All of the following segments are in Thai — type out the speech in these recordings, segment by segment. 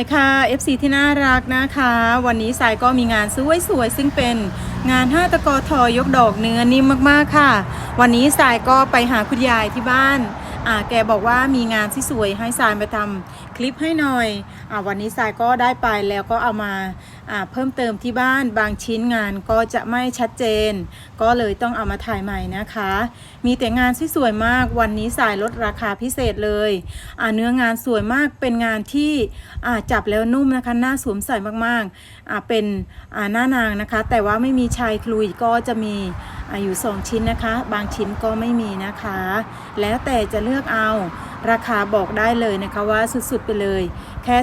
ามบ่ายค่ะ FC ที่น่ารักนะคะ วันนี้สายก็มีงานสวยๆซึ่งเป็นงานห้าตะกอทอยกดอกเนื้อนิ่มมากๆค่ะ วันนี้สายก็ไปหาคุณยายที่บ้าน อ่าแกบอกว่ามีงานที่สวยให้สายมาทำคลิปให้หน่อยอ่าวันนี้สายก็ได้ไปแล้วก็เอามาอ่าเพิ่มเติมที่บ้านบางชิ้นงานก็จะไม่ชัดเจน ก็เลยต้องเอามาถ่ายใหม่นะคะ มีแต่งานที่สวยมากวันนี้สายลดราคาพิเศษเลยอ่าเนื้องานสวยมากเป็นงานที่อ่าจับแล้วนุ่มนะคะหน้าสวมใส่มากๆอ่าเป็นอ่าหน้านางนะคะ แต่ว่าไม่มีชายคลุยก็จะมี อายู่2ชิ้นนะคะ บางชิ้นก็ไม่มีนะคะ แล้วแต่จะเลือกเอาราคาบอกได้เลยนะคะว่าสุดๆไปเลย แค่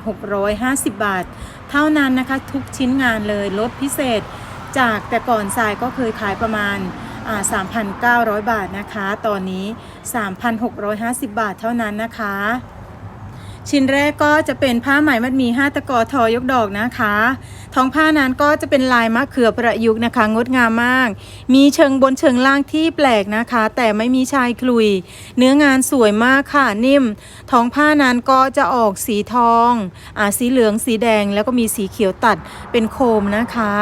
3,650 บาท เท่านั้นนะคะทุกชิ้นงานเลยลดพิเศษ จากแต่ก่อนทรายก็เคยขายประมาณอ่า3,900 บาทนะคะ ตอนนี้ 3,650 บาทเท่านั้นนะคะ ชิ้นแรกก็จะเป็นผ้าไหมมัดมีห้าตะกอทอยกดอกนะคะ ท้องผ้านั้นก็จะเป็นลายมะเขือประยุกต์นะคะ งดงามมาก มีเชิงบนเชิงล่างที่แปลกนะคะ แต่ไม่มีชายคลุย เนื้องานสวยมากค่ะนิ่ม ท้องผ้านั้นก็จะออกสีทองอ่าสีเหลืองสีแดงแล้วก็มีสีเขียวตัดเป็นโคมนะคะ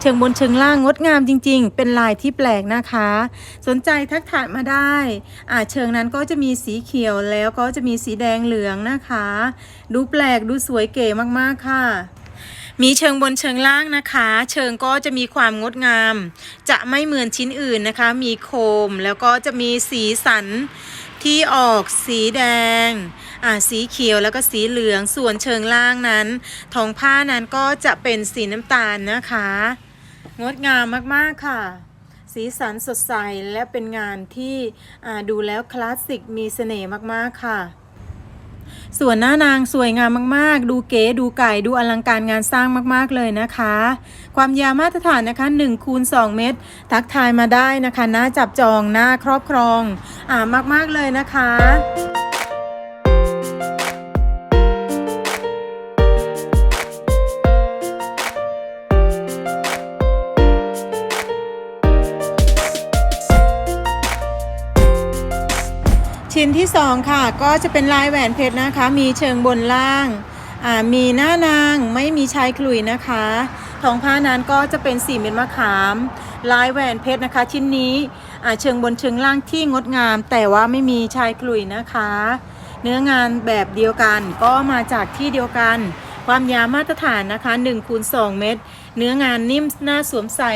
เชิงบนเชิงล่างงดงามจริง ๆ เป็นลายที่แปลกนะคะ สนใจทักทายมาได้อ่าเชิงนั้นก็จะมีสีเขียวแล้วก็จะมีสีแดงเหลืองนะคะดูแปลกดูสวยเก๋มากๆค่ะ มีเชิงบนเชิงล่างนะคะ เชิงก็จะมีความงดงาม จะไม่เหมือนชิ้นอื่นนะคะ มีโคมแล้วก็จะมีสีสันที่ออกสีแดงอ่าสีเขียวแล้วก็สีเหลืองส่วนเชิงล่างนั้นท้องผ้านั้นก็จะเป็นสีน้ำตาลนะคะ งดงามมากๆค่ะ สีสันสดใสและเป็นงานที่ดูแล้วคลาสสิกมีเสน่ห์มากๆค่ะ ส่วนหน้านางสวยงามมากๆ ดูเก๋ดูไก่ดูอลังการงานสร้างมากๆเลยนะคะ ความยาวมาตรฐานนะคะ1คูณ2เมตร ทักทายมาได้นะคะหน้าจับจองหน้าครอบครองอ่ามากๆเลยนะคะ ชิ้นที่2ค่ะ ก็จะเป็นลายแหวนเพชรนะคะ มีเชิงบนล่างมีหน้านางไม่มีชายขลุยนะคะทองผ้านั้นก็จะเป็นสีเม็ดมะขาม ลายแหวนเพชรนะคะ ชิ้นนี้เชิงบนเชิงล่างที่งดงาม แต่ว่าไม่มีชายขลุยนะคะ เนื้องานแบบเดียวกันก็มาจากที่เดียวกัน ความยาวมาตรฐานนะคะ1คูณ2เมตร เนื้องานนิ่มน่าสวมใส่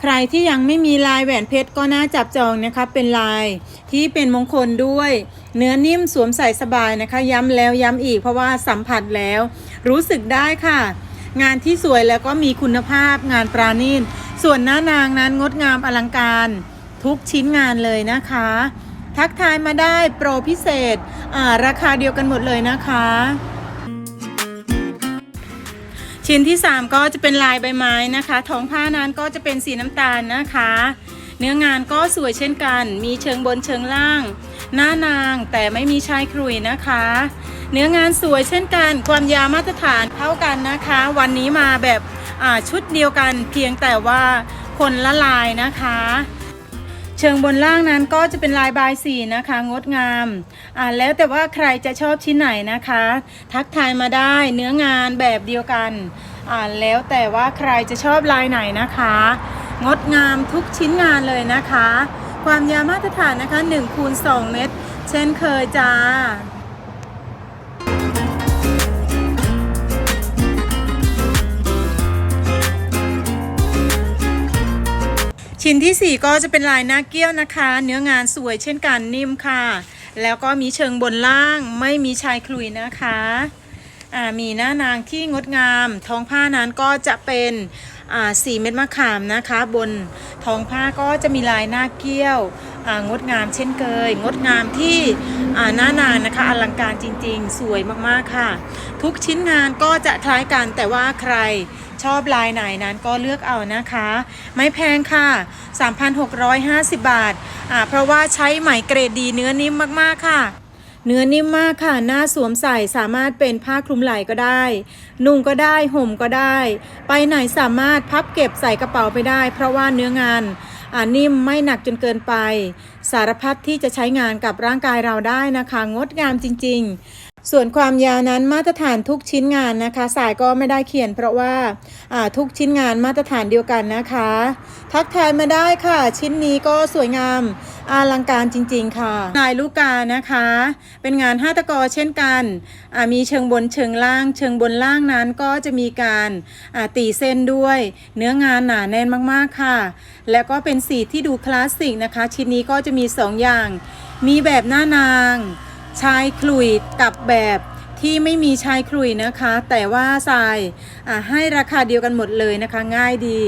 ใครที่ยังไม่มีลายแหวนเพชรก็น่าจับจองนะคะ เป็นลายที่เป็นมงคลด้วย เนื้อนิ่มสวมใส่สบายนะคะ ย้ำแล้วย้ำอีกเพราะว่าสัมผัสแล้ว รู้สึกได้ค่ะ งานที่สวยแล้วก็มีคุณภาพงานปราณีตส่วนหน้านางนั้นงดงามอลังการ ทุกชิ้นงานเลยนะคะ ทักทายมาได้โปรพิเศษราคาเดียวกันหมดเลยนะคะ ชิ้นที่ 3 ก็จะเป็นลายใบไม้นะคะท้องผ้านั้นก็จะเป็นสีน้ำตาลนะคะ เนื้องานก็สวยเช่นกัน มีเชิงบนเชิงล่าง หน้านางแต่ไม่มีชายครุยนะคะ เนื้องานสวยเช่นกัน ความยาวมาตรฐานเท่ากันนะคะ วันนี้มาแบบชุดเดียวกันเพียงแต่ว่าคนละลายนะคะ เชิงบนล่างนั้นก็จะเป็นลายบายสีนะคะ งดงามอ่าแล้วแต่ว่าใครจะชอบชิ้นไหนนะคะ ทักทายมาได้เนื้องานแบบเดียวกันอ่าแล้วแต่ว่าใครจะชอบลายไหนนะคะ งดงามทุกชิ้นงานเลยนะคะ ความยาวมาตรฐานนะคะ1คูณ2เมตร เช่นเคยจ้า ชิ้นที่ 4 ก็จะเป็นลายหน้าเกี้ยวนะคะ เนื้องานสวยเช่นกันนิ่มค่ะ แล้วก็มีเชิงบนล่างไม่มีชายคลุยนะคะอ่ามีหน้านางที่งดงาม ท้องผ้านั้นก็จะเป็น สีเม็ดมะขามนะคะ บนท้องผ้าก็จะมีลายหน้าเกี้ยวงดงามเช่นเคย งดงามที่หน้านางนะคะอลังการจริงๆ สวยมากๆค่ะ ทุกชิ้นงานก็จะคล้ายกันแต่ว่าใครชอบลายไหนนั้นก็เลือกเอานะคะ ไม่แพงค่ะ 3,650 บาท เพราะว่าใช้ไหมเกรดดีเนื้อนิ่มมากๆค่ะ เนื้อนิ่มมากค่ะหน้าสวมใส่สามารถเป็นผ้าคลุมไหล่ก็ได้ นุ่งก็ได้ห่มก็ได้ ไปไหนสามารถพับเก็บใส่กระเป๋าไปได้ เพราะว่าเนื้องานอ่านิ่มไม่หนักจนเกินไป สารพัดที่จะใช้งานกับร่างกายเราได้นะคะ งดงามจริง ๆ ส่วนความยาวนั้นมาตรฐานทุกชิ้นงานนะคะ สายก็ไม่ได้เขียน เพราะว่าาทุกชิ้นงานมาตรฐานเดียวกันนะคะ ทักทายมาได้ค่ะ ชิ้นนี้ก็สวยงามอลังการจริง ๆ ค่ะลายลูกกานะคะ เป็นงานห้าตะกอเช่นกันมีเชิงบนเชิงล่าง เชิงบนล่างนั้นก็จะมีการาตีเส้นด้วย เนื้องานหนาแน่นมากๆค่ะ แล้วก็เป็นสีที่ดูคลาสสิกนะคะ ชิ้นนี้ก็จะมีสองอย่าง มีแบบหน้านาง ชายขลุยกับแบบที่ไม่มีชายขลุยนะคะ แต่ว่าทรายให้ราคาเดียวกันหมดเลยนะคะ ง่ายดี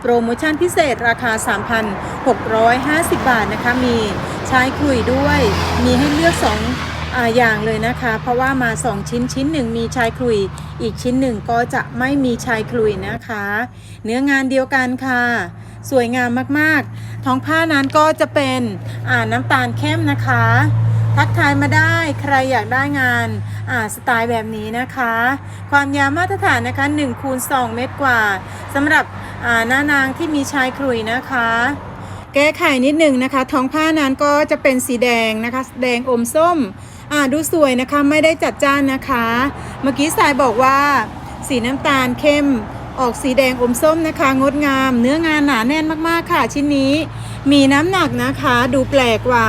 โปรโมชั่นพิเศษราคา 3,650 บาทนะคะ มีชายขลุยด้วย มีให้เลือก 2ออย่างเลยนะคะ เพราะว่ามา 2 ชิ้นชิ้นหนึ่งมีชายขลุ่ยอีกชิ้นหนึ่งก็จะไม่มีชายขลุ่ยนะคะ เนื้องานเดียวกันค่ะ สวยงามมากๆ ท้องผ้านั้นก็จะเป็นน้ำตาลเข้มนะคะ ทักทายมาได้ใครอยากได้งานอ่าสไตล์แบบนี้นะคะ ความยาวมาตรฐานนะคะ1คูณ2เมตรกว่าสำหรับอ่าหน้านางที่มีชายครุยนะคะ แก้ไขนิดหนึ่งนะคะ ท้องผ้านั้นก็จะเป็นสีแดงนะคะ แดงอมส้มอ่าดูสวยนะคะไม่ได้จัดจ้านนะคะ เมื่อกี้สายบอกว่า สีน้ำตาลเข้มออกสีแดงอมส้มนะคะ งดงาม เนื้องานหนาแน่นมากๆค่ะ ชิ้นนี้ มีน้ำหนักนะคะ ดูแปลกกว่า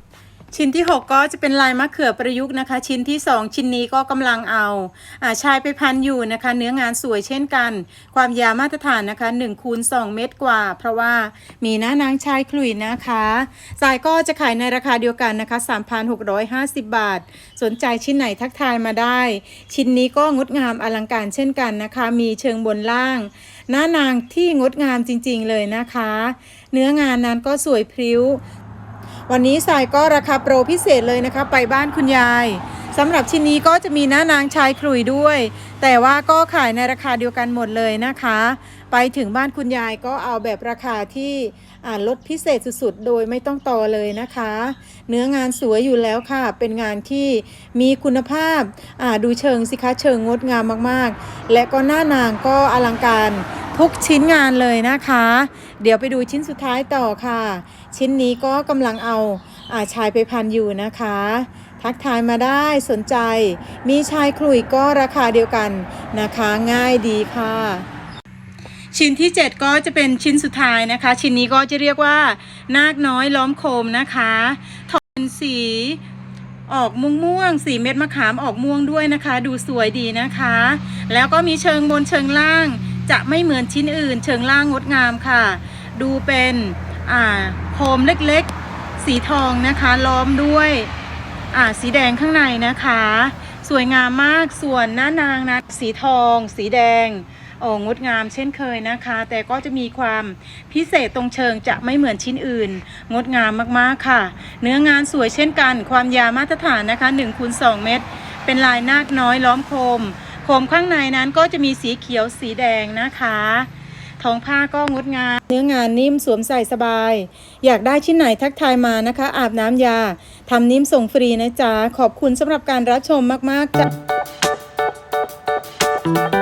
ชิ้นที่ 6 ก็จะเป็นลายมะเขือประยุกต์นะคะ ชิ้นที่ 2 ชิ้นนี้ก็กำลังเอาอาชายไปพันอยู่นะคะ เนื้องานสวยเช่นกัน ความยาวมาตรฐานนะคะ1คูณ2เมตรกว่า เพราะว่ามีหน้านางชายขลุ่ยนะคะสายก็จะขายในราคาเดียวกันนะคะ 3,650 บาท สนใจชิ้นไหนทักทายมาได้ ชิ้นนี้ก็งดงามอลังการเช่นกันนะคะ มีเชิงบนล่าง หน้านางที่งดงามจริงๆเลยนะคะ เนื้องานนั้นก็สวยพริ้ว วันนี้สายก็ราคาโปรพิเศษเลยนะคะ ไปบ้านคุณยายสำหรับชิ้นนี้ก็จะมีหน้านางชายขลุ่ยด้วย แต่ว่าก็ขายในราคาเดียวกันหมดเลยนะคะ ไปถึงบ้านคุณยายก็เอาแบบราคาที่อ่าลดพิเศษสุดๆ โดยไม่ต้องต่อเลยนะคะ เนื้องานสวยอยู่แล้วค่ะ เป็นงานที่มีคุณภาพอ่าดูเชิงสิคะเชิงงดงามมากๆ และก็หน้านางก็อลังการ ทุกชิ้นงานเลยนะคะ เดี๋ยวไปดูชิ้นสุดท้ายต่อค่ะ ชิ้นนี้ก็กำลังเอาอาชายไปพันอยู่นะคะ ทักทายมาได้สนใจ มีชายขลุ่ยก็ราคาเดียวกันนะคะ ง่ายดีค่ะชิ้นที่ 7 ก็จะเป็นชิ้นสุดท้ายนะคะ ชิ้นนี้ก็จะเรียกว่า นาคน้อยล้อมโคมนะคะทอนสีออกม่วงม่วงๆสีเม็ดมะขามออกม่วงด้วยนะคะ ดูสวยดีนะคะ แล้วก็มีเชิงบนเชิงล่าง จะไม่เหมือนชิ้นอื่น เชิงล่างงดงามค่ะ ดูเป็นโคมเล็กๆ สีทองนะคะ ล้อมด้วยสีแดงข้างในนะคะ สวยงามมากส่วนหน้านางนะสีทอง สีแดงโอ้งดงามเช่นเคยนะคะ แต่ก็จะมีความพิเศษตรงเชิงจะไม่เหมือนชิ้นอื่น งดงามมากๆค่ะ เนื้องานสวยเช่นกัน ความยาวมาตรฐานนะคะ1คูณ2เมตร เป็นลายนาคน้อยล้อมโคม โคมข้างในนั้นก็จะมีสีเขียวสีแดงนะคะท้องผ้าก็งดงามเนื้องานนิ่มสวมใส่สบาย อยากได้ชิ้นไหนทักทายมานะคะ อาบน้ำยาทำนิ่มส่งฟรีนะจ๊ะ ขอบคุณสำหรับการรับชมมาก ๆจ้ะ